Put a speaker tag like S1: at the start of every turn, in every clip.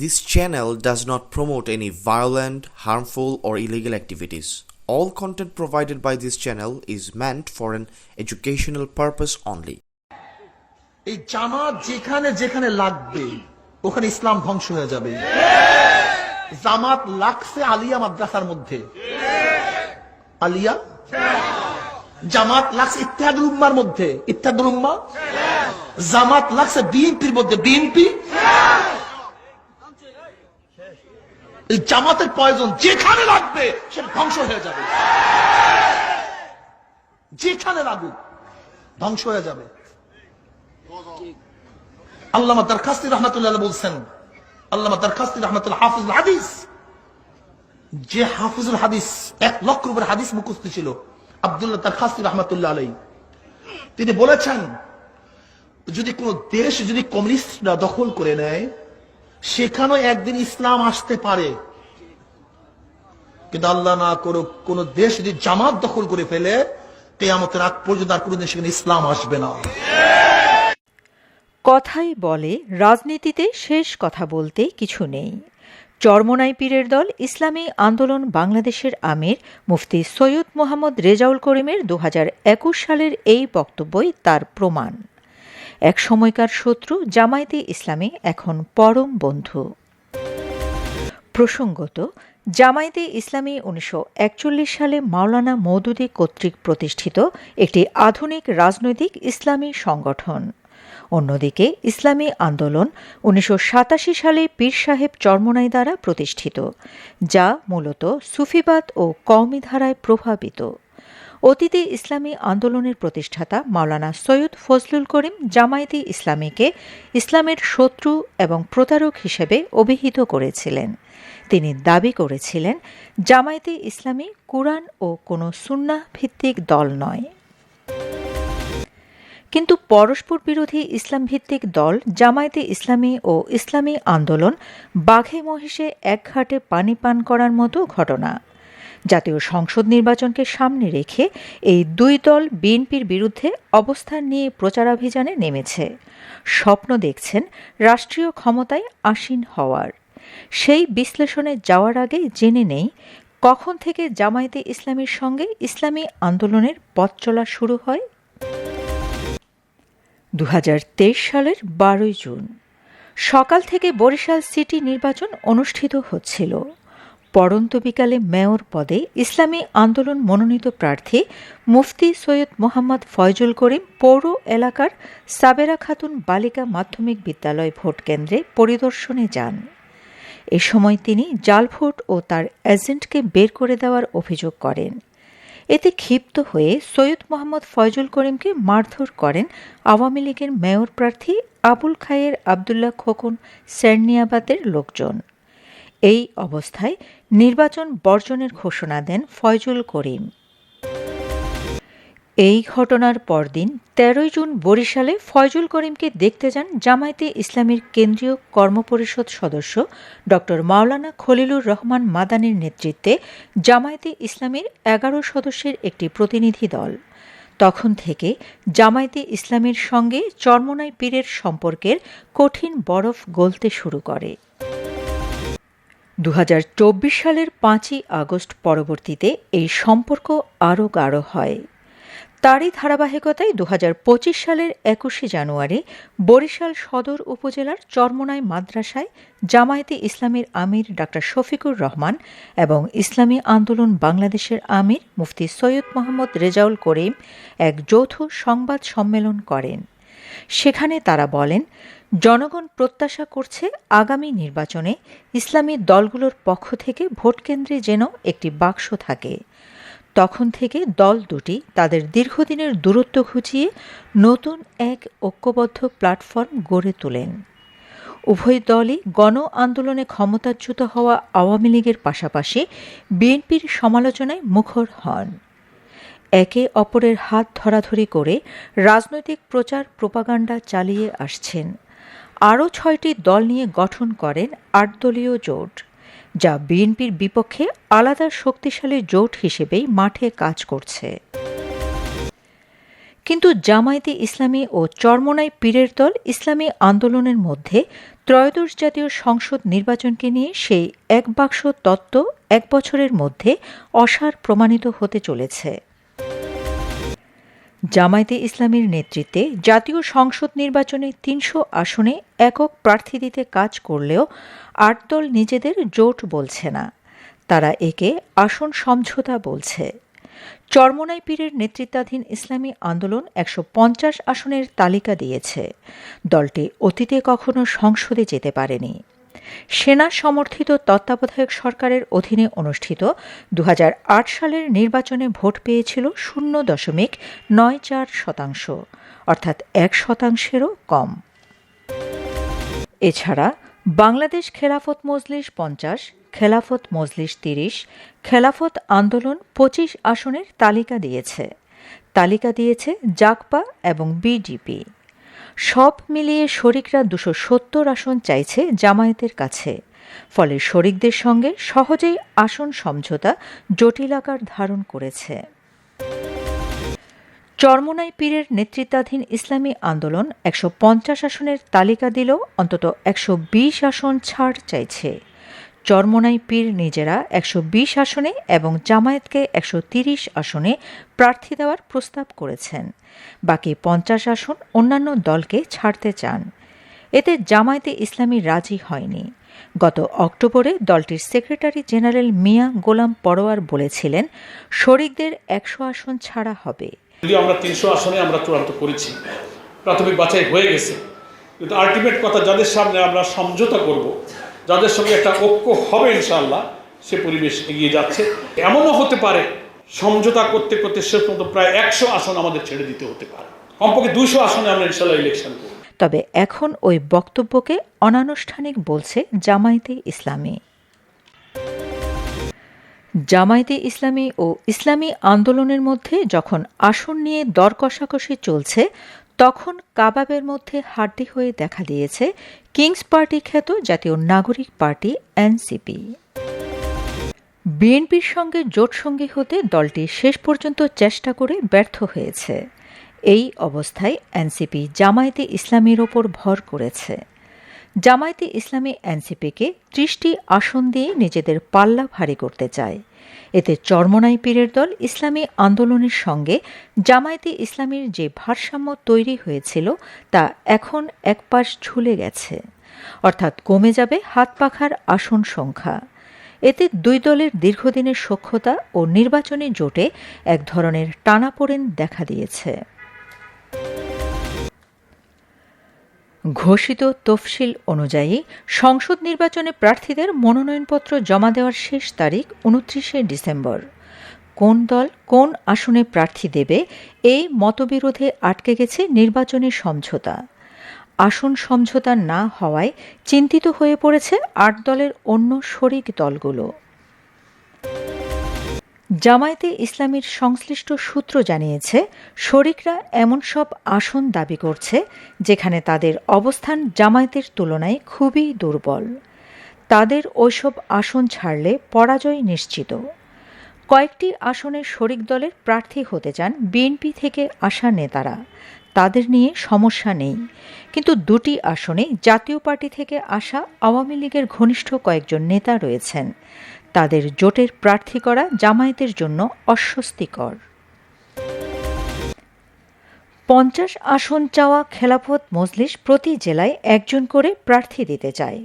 S1: This channel does not promote any violent, harmful, or illegal activities. All content provided by this channel is meant for an educational purpose only.
S2: এই জামাত যেখানে যেখানে লাগবে ওখানে ইসলাম ধ্বংস হয়ে যাবে জামাত লাগছে আলিয়া মাদ্রাসার মধ্যে আলিয়া জামাত লাগছে ইত্যাদুল উম্মার মধ্যে ইত্যাদুল উম্মা জামাত লাগছে বিএনপির মধ্যে বিএনপি এই জামাতের প্রয়োজন যেখানে লাগবে সেটা ধ্বংস হয়ে যাবে। যেখানে লাগুক, ধ্বংস হয়ে যাবে। আল্লামা দরখাস্তি রহমতুল্লাহ বলছেন, আল্লামা দরখাস্তি রহমতুল্লাহ হাফিজুল হাদিস। যে হাফিজুল হাদিস, এক লক্ষ উপর হাদিস মুখস্থ ছিল, আব্দুল্লাহ দরখাস্তি রহমতুল্লাহ আলাই তিনি বলেছেন, যদি কোন দেশ যদি কমিউনিস্টরা দখল করে নেয় সেখানেও একদিন ইসলাম আসতে পারে। কিন্তু আল্লাহ না করুক, কোন দেশ যদি জামাত দখল করে ফেলে, কেয়ামতের আগ পর্যন্ত আর কোনদিন সেখানে ইসলাম আসবে না।
S3: কথাই বলে, রাজনীতিতে শেষ কথা বলতে কিছু নেই। চরমনাই পীরের দল ইসলামী আন্দোলন বাংলাদেশের আমির মুফতি সৈয়দ মোহাম্মদ রেজাউল করিমের দু হাজার একুশ সালের এই বক্তব্যই তার প্রমাণ। এক সময়কার শত্রু জামায়াতে ইসলামী এখন পরম বন্ধু। প্রসঙ্গত, জামায়াতে ইসলামী উনিশশো একচল্লিশ সালে মাওলানা মৌদুদি কর্তৃক প্রতিষ্ঠিত একটি আধুনিক রাজনৈতিক ইসলামী সংগঠন। অন্যদিকে, ইসলামী আন্দোলন উনিশশো সাতাশি সালে পীর সাহেব চরমনাই দ্বারা প্রতিষ্ঠিত, যা মূলত সুফিবাদ ও কওমি ধারায় প্রভাবিত। অতীতে ইসলামী আন্দোলনের প্রতিষ্ঠাতা মাওলানা সৈয়দ ফজলুল করিম জামায়াতে ইসলামীকে ইসলামের শত্রু এবং প্রতারক হিসেবে অভিহিত করেছিলেন। তিনি দাবি করেছিলেন, জামায়াতে ইসলামী কুরআন ও কোনো সুন্না ভিত্তিক দল নয়। কিন্তু পরস্পর বিরোধী ইসলাম ভিত্তিক দল জামায়াতে ইসলামী ও ইসলামী আন্দোলন বাঘে মহিষে এক ঘাটে পানি পান করার মতো ঘটনা। জাতীয় সংসদ নির্বাচনকে সামনে রেখে এই দুই দল বিএনপির বিরুদ্ধে অবস্থান নিয়ে প্রচারাভিযানে নেমেছে। স্বপ্ন দেখছেন রাষ্ট্রীয় ক্ষমতায় আসীন হওয়ার। সেই বিশ্লেষণে যাওয়ার আগে জেনে নেই কখন থেকে জামায়াতে ইসলামীর সঙ্গে ইসলামী আন্দোলনের পথ চলা শুরু হয়। দু হাজার তেইশ সালের বারোই জুন। সকাল থেকে বরিশাল সিটি নির্বাচন অনুষ্ঠিত হচ্ছিল। পরন্ত বিকালে মেয়র পদে ইসলামী আন্দোলন মনোনীত প্রার্থী মুফতি সৈয়দ মোহাম্মদ ফয়জুল করিম পৌর এলাকার সাবেরা খাতুন বালিকা মাধ্যমিক বিদ্যালয় ভোট কেন্দ্রে পরিদর্শনে যান। এ সময় তিনি জাল ভোট ও তার এজেন্টকে বের করে দেওয়ার অভিযোগ করেন। এতে ক্ষিপ্ত হয়ে সৈয়দ মোহাম্মদ ফয়জুল করিমকে মারধর করেন আওয়ামী লীগের মেয়র প্রার্থী আবুল খায়ের আবদুল্লাহ খোকন সেরনিয়াবাদের লোকজন। এই অবস্থায় নির্বাচন বর্জনের ঘোষণা দেন ফয়জুল করিম। এই ঘটনার পরদিন তেরোই জুন বরিশালে ফয়জুল করিমকে দেখতে যান জামায়াতে ইসলামীর কেন্দ্রীয় কর্মপরিষদ সদস্য ড. মাওলানা খলিলুর রহমান মাদানির নেতৃত্বে জামায়াতে ইসলামীর এগারো সদস্যের একটি প্রতিনিধি দল। তখন থেকে জামায়াতে ইসলামীর সঙ্গে চরমনাই পীরের সম্পর্কের কঠিন বরফ গলতে শুরু করে। দু হাজার চব্বিশ সালের পাঁচই আগস্ট পরবর্তীতে এই সম্পর্ক আরও গাঢ় হয়। তারই ধারাবাহিকতায় দু হাজার পঁচিশ সালের একুশে জানুয়ারি বরিশাল সদর উপজেলার চরমনাই মাদ্রাসায় জামায়াতে ইসলামীর আমির ডাক্তার শফিকুর রহমান এবং ইসলামী আন্দোলন বাংলাদেশের আমির মুফতি সৈয়দ মোহাম্মদ রেজাউল করিম এক যৌথ সংবাদ সম্মেলন করেন। সেখানে তারা বলেন জনগণ প্রত্যাশা করছে আগামী নির্বাচনে ইসলামী দলগুলোর পক্ষ থেকে ভোটকেন্দ্রে যেন একটি বাক্স থাকে। তখন থেকে দল দুটি তাদের দীর্ঘদিনের দূরত্ব ঘুচিয়ে নতুন এক ঐক্যবদ্ধ প্ল্যাটফর্ম গড়ে তোলেন। উভয় দলই গণ আন্দোলনে ক্ষমতাচ্যুত হওয়া আওয়ামী লীগের পাশাপাশি বিএনপির সমালোচনায় মুখর হন। একে অপরের হাত ধরাধরি করে রাজনৈতিক প্রচার প্রোপাগান্ডা চালিয়ে আসছেন। আরও ছয়টি দল নিয়ে গঠন করেন আটদলীয় জোট, যা বিএনপির বিপক্ষে আলাদা শক্তিশালী জোট হিসেবেই মাঠে কাজ করছে। কিন্তু জামায়াতে ইসলামী ও চরমোনাই পীরের দল ইসলামী আন্দোলনের মধ্যে ত্রয়োদশ জাতীয় সংসদ নির্বাচনকে নিয়ে সেই এক বাক্স তত্ত্ব এক বছরের মধ্যে অসার প্রমাণিত হতে চলেছে। জামায়াতে ইসলামীর নেতৃত্বে জাতীয় সংসদ নির্বাচনে তিনশো আসনে একক প্রার্থী দিতে কাজ করলেও আট দল নিজেদের জোট বলছে না। তারা একে আসন সমঝোতা বলছে। চরমোনাই পীরের নেতৃত্বাধীন ইসলামী আন্দোলন একশো পঞ্চাশ আসনের তালিকা দিয়েছে। দলটি অতীতে কখনো সংসদে যেতে পারেনি। সেনা সমর্থিত তত্ত্বাবধায়ক সরকারের অধীনে অনুষ্ঠিত দু হাজার আট সালের নির্বাচনে ভোট পেয়েছিল শূন্য দশমিক নয় চার শতাংশ, অর্থাৎ এক শতাংশেরও কম। এছাড়া বাংলাদেশ খেলাফত মজলিস পঞ্চাশ, খেলাফত মজলিস তিরিশ, খেলাফত আন্দোলন পঁচিশ আসনের তালিকা দিয়েছে। তালিকা দিয়েছে জাকপা এবং বিডিপি সব মিলিয়ে শরিকরা দুশো সত্তর আসন চাইছে জামায়াতের কাছে। ফলে শরিকদের সঙ্গে সহজেই আসন সমঝোতা জটিল আকার ধারণ করেছে। চরমোনাই পীরের নেতৃত্বাধীন ইসলামী আন্দোলন একশো পঞ্চাশ আসনের তালিকা দিল অন্তত একশো বিশ আসন ছাড় চাইছে। চরমোনাই পীর নিজেরা একশো বিশ আসনে এবং জামায়াতকে একশো তিরিশ আসনে প্রার্থী দেওয়ার প্রস্তাব করেছেন। বাকি পঞ্চাশ আসন অন্যান্য দলকে ছাড়তে চান। এতে জামায়াতে ইসলামী রাজি হয়নি। গত অক্টোবরে দলটির সেক্রেটারি জেনারেল মিয়া গোলাম পরোয়ার বলেছিলেন, শরিকদের একশো আসন ছাড়া হবে।
S4: যদিও আমরা তিনশো আসনে আমরা চূড়ান্ত করেছি, প্রাথমিক বাছাই হয়ে গেছে। কিন্তু আলটিমেট কথা যাদের সামনে আমরা সমঝোতা করব যাদের সঙ্গে একটা ঐক্য হবে ইনশাআল্লাহ, সে পরিবেশ এগিয়ে যাচ্ছে। এমনও হতে পারে, সমঝোতা করতে করতে শেষ পর্যন্ত প্রায় একশো আসন আমাদের ছেড়ে দিতে হতে পারে। কমপক্ষে দুইশো আসনে আমরা ইনশাল্লাহ ইলেকশন করব।
S3: তবে এখন ওই বক্তব্যকে অনানুষ্ঠানিক বলছে জামায়াতে ইসলামী। জামায়াতে ইসলামী ও ইসলামী আন্দোলনের মধ্যে যখন আসন নিয়ে দর কষাকষি চলছে তখন কাবাবের মধ্যে হাড্ডি হয়ে দেখা দিয়েছে কিংস পার্টি খ্যাত জাতীয় নাগরিক পার্টি এনসিপি। বিএনপির সঙ্গে জোটসঙ্গী হতে দলটি শেষ পর্যন্ত চেষ্টা করে ব্যর্থ হয়েছে। এই অবস্থায় এনসিপি জামায়াতে ইসলামীর ওপর ভর করেছে। জামায়াতে ইসলামী এনসিপিকে ত্রিশটি আসন দিয়ে নিজেদের পাল্লা ভারী করতে চায়। এতে চরমনাই পীরের দল ইসলামী আন্দোলনের সঙ্গে জামায়াতে ইসলামীর যে ভারসাম্য তৈরি হয়েছিল তা এখন একপাশ ঝুলে গেছে। অর্থাৎ কমে যাবে হাত পাখার আসন সংখ্যা। এতে দুই দলের দীর্ঘদিনের সক্ষতা ও নির্বাচনী জোটে এক ধরনের টানাপোড়েন দেখা দিয়েছে। ঘোষিত তফসিল অনুযায়ী, সংসদ নির্বাচনে প্রার্থীদের মনোনয়নপত্র জমা দেওয়ার শেষ তারিখ উনত্রিশে ডিসেম্বর। কোন দল কোন আসনে প্রার্থী দেবে এই মতবিরোধে আটকে গেছে নির্বাচনী সমঝোতা। আসন সমঝোতা না হওয়ায় চিন্তিত হয়ে পড়েছে আট দলের অন্য শরিক দলগুলো। জামায়াতে ইসলামীর সংশ্লিষ্ট সূত্র জানিয়েছে, শরিকরা এমন সব আসন দাবি করছে, যেখানে তাদের অবস্থান জামায়াতের তুলনায় খুবই দুর্বল। তাদের ওইসব আসন ছাড়লে পরাজয় নিশ্চিত। কয়েকটি আসনে শরিক দলের প্রার্থী হতে চান বিএনপি থেকে আসা নেতারা। তাদের নিয়ে সমস্যা নেই। কিন্তু দুটি আসনে জাতীয় পার্টি থেকে আসা আওয়ামী লীগের ঘনিষ্ঠ কয়েকজন নেতা রয়েছেন। তাদের জোটের প্রার্থী করা জামায়াতের জন্য অস্বস্তিকর। পঞ্চাশ আসন চাওয়া খেলাফত মজলিস প্রতি জেলায় একজন করে প্রার্থী দিতে চায়।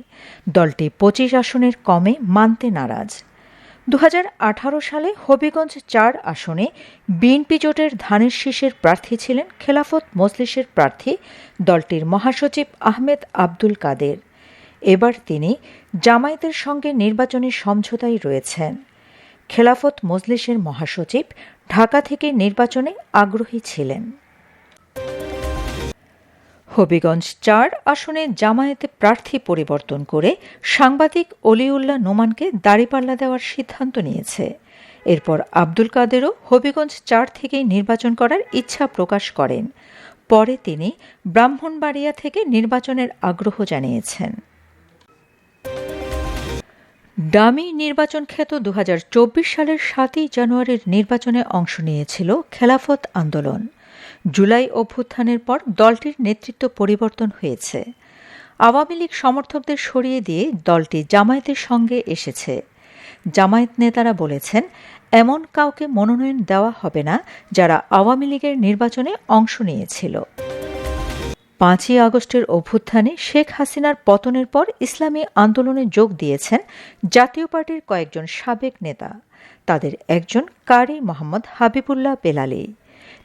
S3: দলটি পঁচিশ আসনের কমে মানতে নারাজ। দু হাজার আঠারো সালে হবিগঞ্জ চার আসনে বিএনপি জোটের ধানের শীষের প্রার্থী ছিলেন খেলাফত মজলিসের প্রার্থী দলটির মহাসচিব আহমেদ আব্দুল কাদের। এবার তিনি জামায়াতের সঙ্গে নির্বাচনী সমঝোতায় রয়েছেন। খেলাফত মজলিসের মহাসচিব ঢাকা থেকে নির্বাচনে আগ্রহী ছিলেন। হবিগঞ্জ চার আসনে জামায়াতে প্রার্থী পরিবর্তন করে সাংবাদিক অলিউল্লাহ নোমানকে দাড়িপাল্লা দেওয়ার সিদ্ধান্ত নিয়েছে। এরপর আব্দুল কাদেরও হবিগঞ্জ চার থেকেই নির্বাচন করার ইচ্ছা প্রকাশ করেন। পরে তিনি ব্রাহ্মণবাড়িয়া থেকে নির্বাচনের আগ্রহ জানিয়েছেন। ডামি নির্বাচন খ্যাত দু সালের সাতই জানুয়ারির নির্বাচনে অংশ নিয়েছিল খেলাফত আন্দোলন। জুলাই অভ্যুত্থানের পর দলটির নেতৃত্ব পরিবর্তন হয়েছে। আওয়ামী লীগ সমর্থকদের সরিয়ে দিয়ে দলটি জামায়াতের সঙ্গে এসেছে। জামায়াত নেতারা বলেছেন, এমন কাউকে মনোনয়ন দেওয়া হবে না যারা আওয়ামী লীগের নির্বাচনে অংশ নিয়েছিল। পাঁচই আগস্টের অভ্যুত্থানে শেখ হাসিনার পতনের পর ইসলামী আন্দোলনে যোগ দিয়েছেন জাতীয় পার্টির কয়েকজন সাবেক নেতা। তাদের একজন কারি মোহাম্মদ হাবিবুল্লাহ বেলালি।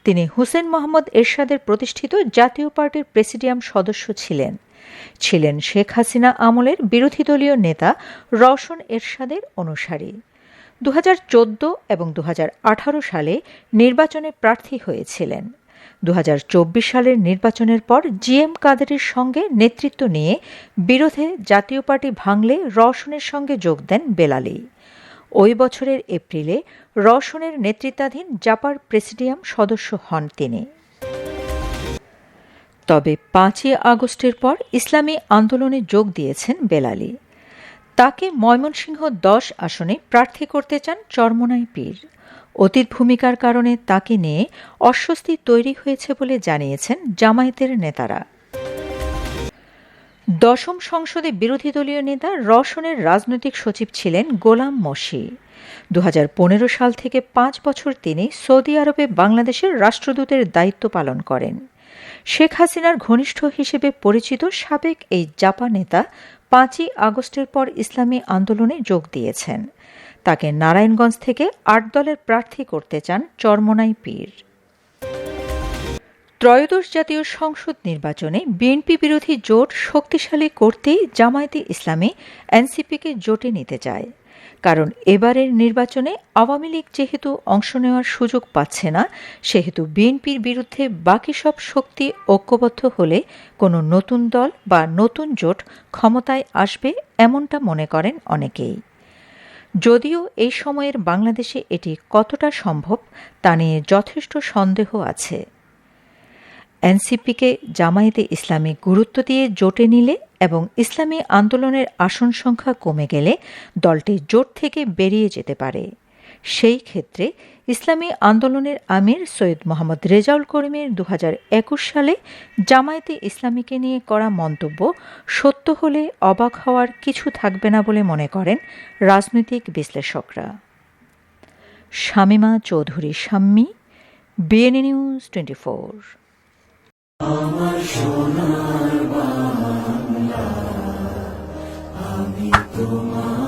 S3: তিনি হুসেন মোহাম্মদ এরশাদের প্রতিষ্ঠিত জাতীয় পার্টির প্রেসিডিয়াম সদস্য ছিলেন। ছিলেন শেখ হাসিনা আমলের বিরোধী দলীয় নেতা রওশন এরশাদের অনুসারী। দু হাজার চোদ্দ এবং দু হাজার আঠারো সালে নির্বাচনে প্রার্থী হয়েছিলেন। দু হাজার চব্বিশ সালের নির্বাচনের পর জিএম কাদেরের সঙ্গে নেতৃত্ব নিয়ে বিরোধে জাতীয় পার্টি ভাঙলে রওশনের সঙ্গে যোগ দেন বেলালি। ওই বছরের এপ্রিলে রওশনের নেতৃত্বাধীন জাপার প্রেসিডিয়াম সদস্য হন তিনি। তবে পাঁচই আগস্টের পর ইসলামী আন্দোলনে যোগ দিয়েছেন বেলালি। তাকে ময়মনসিংহ দশ আসনে প্রার্থী করতে চান চরমনাই পীর। অতীত ভূমিকার কারণে তাকে নিয়ে অস্বস্তি তৈরি হয়েছে বলে জানিয়েছেন জামায়াতের নেতারা। দশম সংসদে বিরোধী দলীয় নেতা রওশনের রাজনৈতিক সচিব ছিলেন গোলাম মসি দু সাল থেকে পাঁচ বছর তিনি সৌদি আরবে বাংলাদেশের রাষ্ট্রদূতের দায়িত্ব পালন করেন। শেখ হাসিনার ঘনিষ্ঠ হিসেবে পরিচিত সাবেক এই জাপা নেতা পাঁচই আগস্টের পর ইসলামী আন্দোলনে যোগ দিয়েছেন। তাকে নারায়ণগঞ্জ থেকে আট দলের প্রার্থী করতে চান চরমনাই পীর। ত্রয়োদশ জাতীয় সংসদ নির্বাচনে বিএনপি বিরোধী জোট শক্তিশালী করতেই জামায়াতে ইসলামী এনসিপিকে জোটে নিতে চায়। কারণ এবারের নির্বাচনে আওয়ামী লীগ যেহেতু অংশ নেওয়ার সুযোগ পাচ্ছে না, সেহেতু বিএনপির বিরুদ্ধে বাকি সব শক্তি ঐক্যবদ্ধ হলে কোনো নতুন দল বা নতুন জোট ক্ষমতায় আসবে এমনটা মনে করেন অনেকেই। যদিও এই সময়ের বাংলাদেশে এটি কতটা সম্ভব তা নিয়ে যথেষ্ট সন্দেহ আছে। এনসিপিকে জামায়াতে ইসলামী গুরুত্ব দিয়ে জোটে নিলে এবং ইসলামী আন্দোলনের আসন সংখ্যা কমে গেলে দলটি জোট থেকে বেরিয়ে যেতে পারে। সেই ক্ষেত্রে ইসলামী আন্দোলনের আমির সৈয়দ মোহাম্মদ রেজাউল করিমের দু হাজার একুশ সালে জামায়াতে ইসলামীকে নিয়ে করা মন্তব্য সত্য হলে অবাক হওয়ার কিছু থাকবে না বলে মনে করেন রাজনৈতিক বিশ্লেষকরা। Shamima Chowdhury, Shammi BNA news twenty four
S5: আমি তোমার